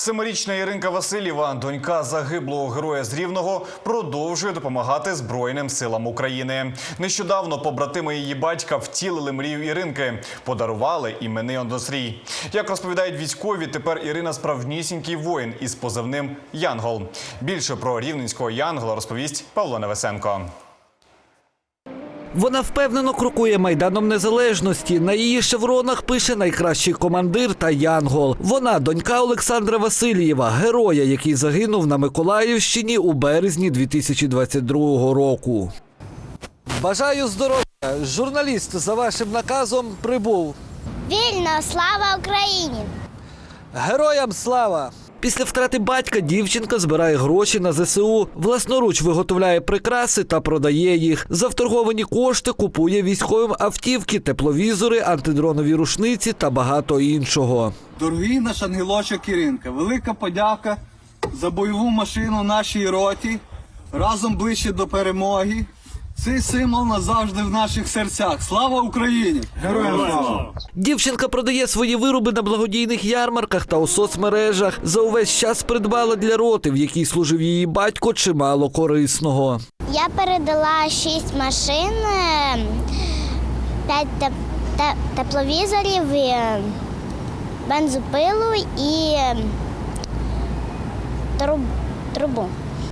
Семирічна Іринка Васильєва, донька загиблого героя з Рівного, продовжує допомагати Збройним силам України. Нещодавно побратими її батька втілили мрію Іринки, подарували іменний однострій. Як розповідають військові, тепер Ірина справнісінький воїн із позивним Янгол. Більше про рівненського Янгола розповість Павло Невесенко. Вона впевнено крокує майданом незалежності. На її шевронах пише найкращий командир та Янгол. Вона донька Олександра Васильєва, героя, який загинув на Миколаївщині у березні 2022 року. Бажаю здоров'я. Журналіст за вашим наказом прибув. Вільно, слава Україні! Героям слава! Після втрати батька дівчинка збирає гроші на ЗСУ, власноруч виготовляє прикраси та продає їх. За вторговані кошти купує військовим автівки, тепловізори, антидронові рушниці та багато іншого. Дорогий наш ангелочок Іринка, велика подяка за бойову машину нашій роті. Разом ближче до перемоги. Цей символ назавжди в наших серцях. Слава Україні! Героям слава! Дівчинка продає свої вироби на благодійних ярмарках та у соцмережах. За увесь час придбала для роти, в якій служив її батько, чимало корисного. Я передала шість машин, е, п'ять теп- те- тепловізорів, е, бензопилу і е, труб- трубу.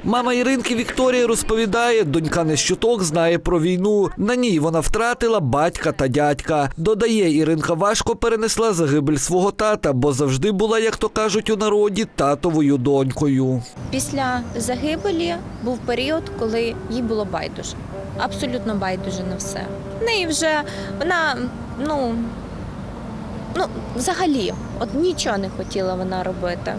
Мама Іринки Вікторія розповідає, донька не щуток знає про війну. На ній вона втратила батька та дядька. Додає, Іринка важко перенесла загибель свого тата, бо завжди була, як то кажуть у народі, татовою донькою. Після загибелі був період, коли їй було байдуже. Абсолютно байдуже на все. В неї вже вона, ну, ну, взагалі, от нічого не хотіла вона робити.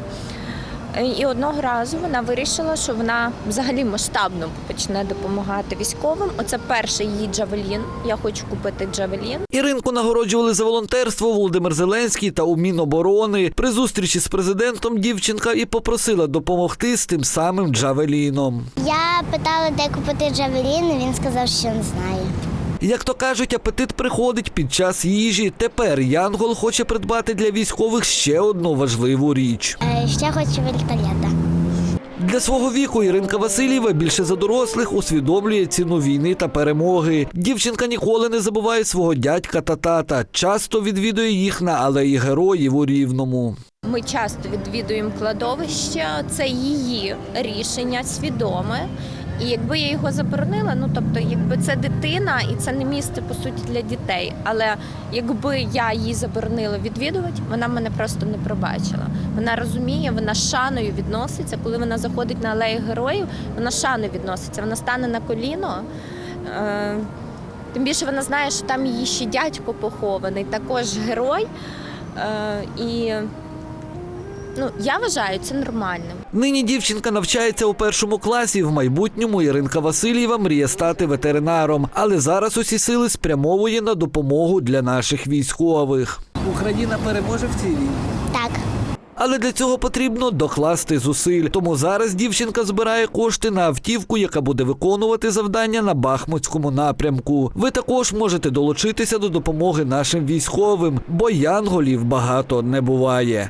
Е, І одного разу вона вирішила, що вона взагалі масштабно почне допомагати військовим. Оце перший її джавелін. Я хочу купити джавелін. Іринку нагороджували за волонтерство Володимир Зеленський та у Міноборони. При зустрічі з президентом дівчинка і попросила допомогти з тим самим Джавеліном. Я питала, де купити джавелін, і він сказав, що не знає. Як то кажуть, апетит приходить під час їжі. Тепер Янгол хоче придбати для військових ще одну важливу річ. Е, Ще хочу вертолета. Для свого віку Іринка Васильєва більше за дорослих усвідомлює ціну війни та перемоги. Дівчинка ніколи не забуває свого дядька та тата. Часто відвідує їх на алеї героїв у Рівному. Ми часто відвідуємо кладовище, це її рішення свідоме. І якби я його заборонила, ну тобто, якби це дитина і це не місце по суті для дітей. Але якби я її заборонила відвідувати, вона мене просто не пробачила. Вона розуміє, вона шаною відноситься. Коли вона заходить на алею героїв, вона шаною відноситься. Вона стане на коліно. Е, Тим більше вона знає, що там її ще дядько похований, також герой. Е, І ну, я вважаю це нормальним. Нині дівчинка навчається у першому класі. В майбутньому Іринка Васильєва мріє стати ветеринаром, але зараз усі сили спрямовує на допомогу для наших військових. Україна переможе в цій війні. Так. Але для цього потрібно докласти зусиль. Тому зараз дівчинка збирає кошти на автівку, яка буде виконувати завдання на Бахмутському напрямку. Ви також можете долучитися до допомоги нашим військовим, бо янголів багато не буває.